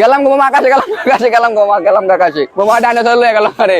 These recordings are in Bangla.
গেলাম গো মামা আকাশে গেলাম আকাশে গেলাম গো মা, গেলাম গো আকাশে মামা ডাইনোসর লয়ে গেলাম, আরে।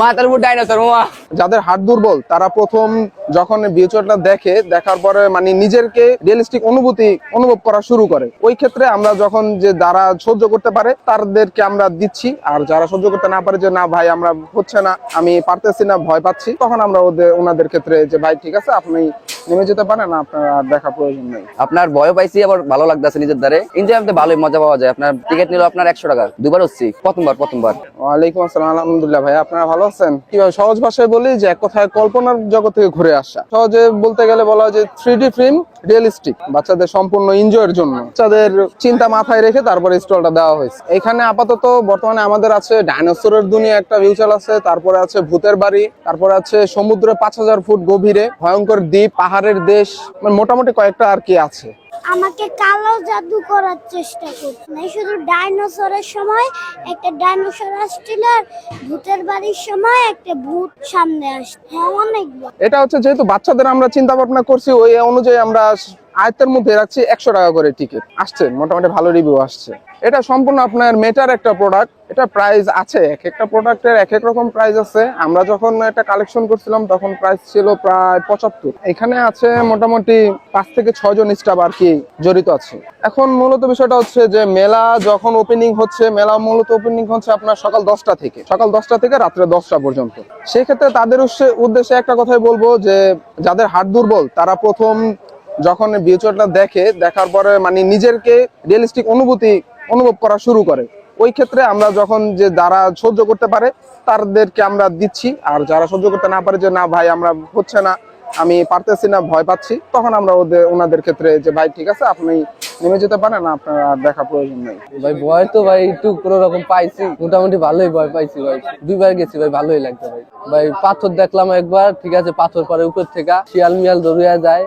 মাথার উপর ডাইনোসর মামা যাদের হাট দুর্বল তারা প্রথম যখন ভিউচারটা দেখে দেখার পরে মানে নিজেরকে রিয়েলিস্টিক অনুভূতি অনুভব করা শুরু করে। ওই ক্ষেত্রে আমরা যখন যে যারা সহ্য করতে পারে তাদেরকে আমরা দিচ্ছি। আর যারা সহ্য করতে না পারে যে না ভাই আমরা হচ্ছে না আমি পারতেছি না ভয় পাচ্ছি তখন আমরা ওদের ওনাদের ক্ষেত্রে যে ভাই ঠিক আছে আপনি নেমে যেতে পারেন আপনার আর দেখা প্রয়োজন নেই। আপনার ভয় পাইছি আবার ভালো লাগতেছে নিজের দ্বারে। এনজয় করতে ভালোই মজা পাওয়া যায়। আপনার টিকিট নিল আপনার একশো টাকা। দুবার হচ্ছি প্রথমবার প্রথমবার। ওয়ালাইকুম আসসালাম আলহামদুলিল্লাহ ভাই আপনারা ভালো আছেন? কীভাবে? সহজ ভাষায় বলি যে, এক কথায় কল্পনার জগৎ থেকে ঘুরে আসা। সহজে বলতে গেলে বলা হয় যে থ্রি ডি ফিল্ম রিয়েলিস্টিক বাচ্চাদের সম্পূর্ণ এনজয়ের জন্য। বাচ্চাদের চিন্তা মাথায় রেখে তারপরে স্টলটা দেওয়া হয়েছে। এখানে আপাতত বর্তমানে আমাদের আছে ডাইনোসরের দুনিয়া একটা ভিউচাল আছে তারপরে আছে ভূতের বাড়ি, তারপরে আছে সমুদ্রে পাঁচ হাজার ফুট গভীরে ভয়ঙ্কর দ্বীপ, পাহাড়ের দেশ মানে মোটামুটি কয়েকটা আর কি আছে। আমাকে কালো জাদু করার চেষ্টা করছে। না শুধু ডাইনোসরের সময়, একটা ডাইনোসর আসছিল, আর ভূতের বাড়ির সময় একটা ভূত সামনে আসছে। হ্যাঁ অনেকবার। এটা হচ্ছে যেহেতু বাচ্চাদের আমরা চিন্তা ভাবনা করছি, ওই অনুযায়ী আমরা আয়ত্তের মধ্যে রাখছি একশো টাকা করে টিকিট আসছে, মোটামুটি ভালো রিভিউ আসছে। এটা সম্পূর্ণ আপনার মেটার একটা প্রোডাক্ট এটা প্রাইস আছে, এক একটা প্রোডাক্টের এক এক রকম প্রাইস আছে। আমরা যখন একটা কালেকশন করছিলাম, তখন প্রাইস ছিল প্রায় পঁচাত্তর। এখানে আছে মোটামুটি পাঁচ থেকে ছয় জন স্টাফ আর কি জড়িত আছে। এখন মূলত বিষয়টা হচ্ছে যে মেলা যখন ওপেনিং হচ্ছে, মেলা মূলত ওপেনিং হচ্ছে আপনার সকাল দশটা থেকে। সকাল দশটা থেকে রাত্রে দশটা পর্যন্ত। সেক্ষেত্রে তাদের উদ্দেশ্যে একটা কথাই বলব যে, যাদের হাট দুর্বল, তারা প্রথম যখন ভিউচারটা দেখে, দেখার পরে মানে নিজেরকে রিয়েলিস্টিক অনুভূতি অনুভব করা শুরু করে। ওই ক্ষেত্রে আমরা যখন যে যারা সহ্য করতে পারে, তাদেরকে আমরা দিচ্ছি। আর যারা সহ্য করতে না পারে যে, না ভাই, আমরা হচ্ছে না, আমি পারতেছি না, ভয় পাচ্ছি, তখন আমরা ওদের, ওনাদের ক্ষেত্রে যে, ভাই, ঠিক আছে, আপনি নেমে যেতে পারেন, আপনার আর দেখা প্রয়োজন নেই। ভাই, ভয় তো ভাই, একটু কোনো রকম পাইছি। মোটামুটি ভালোই ভয় পাইছি ভাই। দুইবার গেছি ভাই, ভালোই লাগছে ভাই। ভাই, পাথর দেখলাম একবার, ঠিক আছে, পাথর পরে উপর থেকে শিয়াল মিয়াল দৌড়িয়া যায়।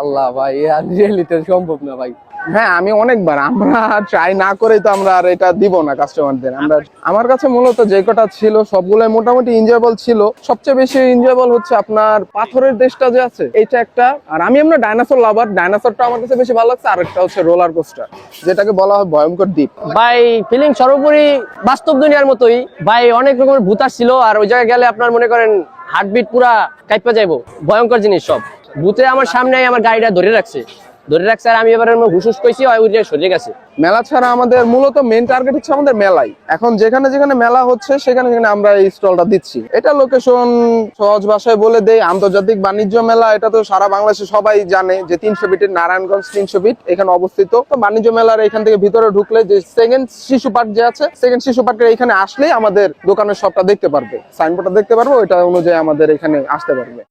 আল্লাহ ভাই রিয়েলিতে সম্ভব না ভাই। হ্যাঁ আমি অনেকবার, আমরা ট্রাই না করেই তো আমরা আর এটা দিব না কাস্টমারদের আমরা আমার কাছে মূলত যে কটা ছিল সবগুলো মোটামুটি এনজয়েবল ছিল। সবচেয়ে বেশি এনজয়েবল হচ্ছে আপনার পাথরের দেশটা যে আছে, এইটা একটা। আর আমি আমরা ডাইনোসর লাভার ডাইনোসরটা আমার কাছে বেশি ভালো লাগছে। আর একটা হচ্ছে রোলার কোস্টার যেটাকে বলা হয় ভয়ঙ্কর দ্বীপ। ভাই ফিলিং সর্বোপরি বাস্তব দুনিয়ার মতোই। ভাই, অনেক রকমের ভূত ছিল আর ওই জায়গায় গেলে আপনার মনে করেন হার্টবিট পুরা কাইপা যাইবো। ভয়ঙ্কর জিনিস সব। ভূতে আমার সামনে আমার গাড়িটা ধরে রাখছে। ধরে রাখছে আর আমি এবার হুসুস কইছি সরে গেছে। মেলা ছাড়া আমাদের মূলত মেন টার্গেট হচ্ছে আমাদের মেলাই। এখন যেখানে যেখানে মেলা হচ্ছে, সেখানে সেখানে আমরা এই স্টলটা দিচ্ছি। এটা লোকেশন সহজ ভাষায় বলে দেই, আন্তর্জাতিক বাণিজ্য মেলা, এটা তো সারা বাংলাদেশে সবাই জানে যে তিনশো ফিটের নারায়ণগঞ্জ তিনশো ফিট এখানে অবস্থিত। তো বাণিজ্য মেলার এখান থেকে ভিতরে ঢুকলে যে সেকেন্ড শিশু পার্ক যে আছে সেকেন্ড শিশু পার্কের এখানে আসলেই আমাদের দোকানের সবটা দেখতে পারবে। সাইনবোর্ডটা দেখতে পারব, ওইটা অনুযায়ী আমাদের এখানে আসতে পারবে।